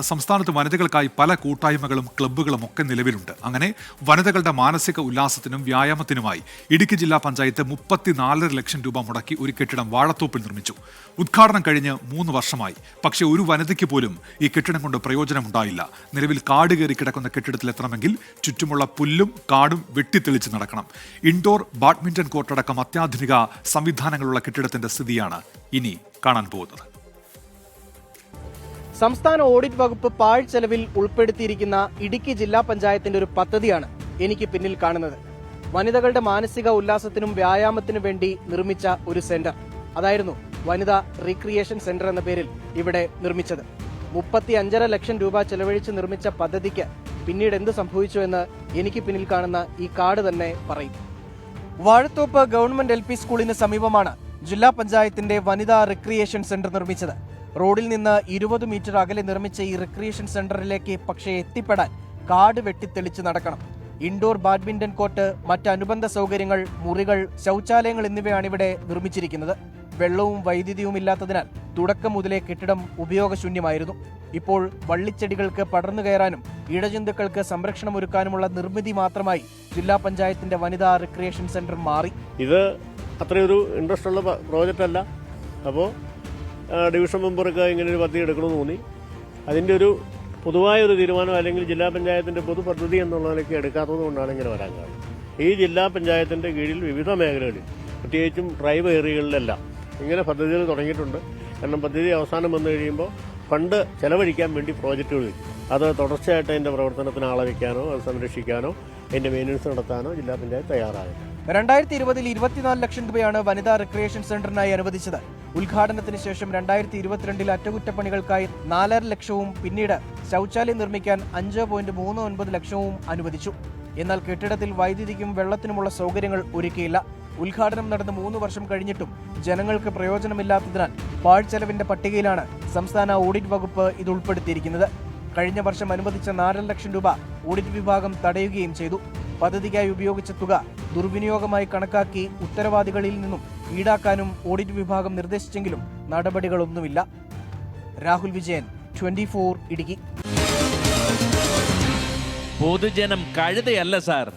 സംസ്ഥാനത്ത് വനിതകൾക്കായി പല കൂട്ടായ്മകളും ക്ലബ്ബുകളും ഒക്കെ നിലവിലുണ്ട്. അങ്ങനെ വനിതകളുടെ മാനസിക ഉല്ലാസത്തിനും വ്യായാമത്തിനുമായി ഇടുക്കി ജില്ലാ പഞ്ചായത്ത് മുപ്പത്തിനാലര ലക്ഷം രൂപ മുടക്കി ഒരു കെട്ടിടം വാഴത്തോപ്പിൽ നിർമ്മിച്ചു. ഉദ്ഘാടനം കഴിഞ്ഞ് മൂന്ന് വർഷമായി. പക്ഷേ ഒരു വനിതയ്ക്ക് പോലും ഈ കെട്ടിടം കൊണ്ട് പ്രയോജനമുണ്ടായില്ല. നിലവിൽ കാട് കയറി കിടക്കുന്ന കെട്ടിടത്തിൽ എത്തണമെങ്കിൽ ചുറ്റുമുള്ള പുല്ലും കാടും വെട്ടിത്തെളിച്ച് നടക്കണം. ഇൻഡോർ ബാഡ്മിന്റൺ കോർട്ടടക്കം അത്യാധുനിക സംവിധാനങ്ങളുള്ള കെട്ടിടത്തിന്റെ സ്ഥിതിയാണ് ഇനി കാണാൻ പോകുന്നത്. സംസ്ഥാന ഓഡിറ്റ് വകുപ്പ് പാഴ്ചെലവിൽ ഉൾപ്പെടുത്തിയിരിക്കുന്ന ഇടുക്കി ജില്ലാ പഞ്ചായത്തിന്റെ ഒരു പദ്ധതിയാണ് എനിക്ക് പിന്നിൽ കാണുന്നത്. വനിതകളുടെ മാനസിക ഉല്ലാസത്തിനും വ്യായാമത്തിനും വേണ്ടി നിർമ്മിച്ച ഒരു സെന്റർ. അതായിരുന്നു വനിതാ റീക്രിയേഷൻ സെന്റർ എന്ന പേരിൽ ഇവിടെ നിർമ്മിച്ചത്. മുപ്പത്തി അഞ്ചര ലക്ഷം രൂപ ചെലവഴിച്ച് നിർമ്മിച്ച പദ്ധതിക്ക് പിന്നീട് എന്ത് സംഭവിച്ചു എന്ന് എനിക്ക് പിന്നിൽ കാണുന്ന ഈ കാർഡ് തന്നെ പറയും. വാഴത്തോപ്പ് ഗവൺമെന്റ് എൽ സ്കൂളിന് സമീപമാണ് ജില്ലാ പഞ്ചായത്തിന്റെ വനിതാ റിക്രിയേഷൻ സെന്റർ നിർമ്മിച്ചത്. റോഡിൽ നിന്ന് ഇരുപത് മീറ്റർ അകലെ നിർമ്മിച്ച ഈ റിക്രിയേഷൻ സെന്ററിലേക്ക് പക്ഷേ എത്തിപ്പെടാൻ കാട് വെട്ടിത്തെളിച്ച് നടക്കണം. ഇൻഡോർ ബാഡ്മിന്റൺ കോർട്ട് മറ്റ് അനുബന്ധ സൗകര്യങ്ങൾ മുറികൾ ശൗചാലയങ്ങൾ എന്നിവയാണ് ഇവിടെ നിർമ്മിച്ചിരിക്കുന്നത്. വെള്ളവും വൈദ്യുതിയും ഇല്ലാത്തതിനാൽ തുടക്കം മുതലേ കെട്ടിടം ഉപയോഗശൂന്യമായിരുന്നു. ഇപ്പോൾ വള്ളിച്ചെടികൾക്ക് പടർന്നു കയറാനും ഇടജന്തുക്കൾക്ക് സംരക്ഷണം ഒരുക്കാനുമുള്ള നിർമ്മിതി മാത്രമായി ജില്ലാ പഞ്ചായത്തിന്റെ വനിതാ റിക്രിയേഷൻ സെന്റർ മാറി. ഇത് അത്രയൊരു ഇൻട്രസ്റ്റ് ഉള്ള പ്രോജക്റ്റ് അല്ല. അപ്പോൾ ഡിവിഷൻ മെമ്പർക്ക് ഇങ്ങനെ ഒരു പദ്ധതി എടുക്കണമെന്ന് തോന്നി. അതിന്റെ ഒരു പൊതുവായ ഒരു തീരുമാനം അല്ലെങ്കിൽ ജില്ലാ പഞ്ചായത്തിന്റെ പൊതു പദ്ധതി എന്നുള്ളതിലേക്ക് എടുക്കാത്തത് കൊണ്ടാണ് ഇങ്ങനെ വരാൻ കാരണം. ഈ ജില്ലാ പഞ്ചായത്തിന്റെ കീഴിൽ വിവിധ മേഖലകളിൽ പ്രത്യേകിച്ചും ട്രൈബ് ഏരിയകളിലെല്ലാം ഇങ്ങനെ പദ്ധതികൾ തുടങ്ങിയിട്ടുണ്ട്. കാരണം പദ്ധതി അവസാനം വന്നു കഴിയുമ്പോൾ ഫണ്ട് ചെലവഴിക്കാൻ വേണ്ടി പ്രോജക്റ്റുകൾ വരും. അത് തുടർച്ചയായിട്ട് അതിന്റെ പ്രവർത്തനത്തിന് ആളെ വയ്ക്കാനോ അത് സംരക്ഷിക്കാനോ അതിന്റെ മെയിന്റനൻസ് നടത്താനോ ജില്ലാ പഞ്ചായത്ത് തയ്യാറായത് രണ്ടായിരത്തി ഇരുപതിൽ ഇരുപത്തിനാല് ലക്ഷം രൂപയാണ് വനിതാ റിക്രിയേഷൻ സെന്ററിനായി അനുവദിച്ചത്. ഉദ്ഘാടനത്തിന് ശേഷം രണ്ടായിരത്തി ഇരുപത്തിരണ്ടിൽ അറ്റകുറ്റപ്പണികൾക്കായി നാലര ലക്ഷവും പിന്നീട് ശൗചാലയം നിർമ്മിക്കാൻ അഞ്ച് പോയിന്റ് മൂന്ന് ഒൻപത് ലക്ഷവും അനുവദിച്ചു. എന്നാൽ കെട്ടിടത്തിൽ വൈദ്യുതിക്കും വെള്ളത്തിനുമുള്ള സൗകര്യങ്ങൾ ഒരുക്കിയില്ല. ഉദ്ഘാടനം നടന്ന് മൂന്ന് വർഷം കഴിഞ്ഞിട്ടും ജനങ്ങൾക്ക് പ്രയോജനമില്ലാത്തതിനാൽ പാഴ്ചെലവിന്റെ പട്ടികയിലാണ് സംസ്ഥാന ഓഡിറ്റ് വകുപ്പ് ഇത് ഉൾപ്പെടുത്തിയിരിക്കുന്നത്. കഴിഞ്ഞ വർഷം അനുവദിച്ച നാലര ലക്ഷം രൂപ ഓഡിറ്റ് വിഭാഗം തടയുകയും ചെയ്തു. പദ്ധതിക്കായി ഉപയോഗിച്ച തുക ദുർവിനിയോഗമായി കണക്കാക്കി ഉത്തരവാദികളിൽ നിന്നും ഈടാക്കാനും ഓഡിറ്റ് വിഭാഗം നിർദ്ദേശിച്ചെങ്കിലും നടപടികളൊന്നുമില്ല. രാഹുൽ വിജയൻ ട്വന്റി ഇടുക്കി. പൊതുജനം കഴുതയല്ല സാർ.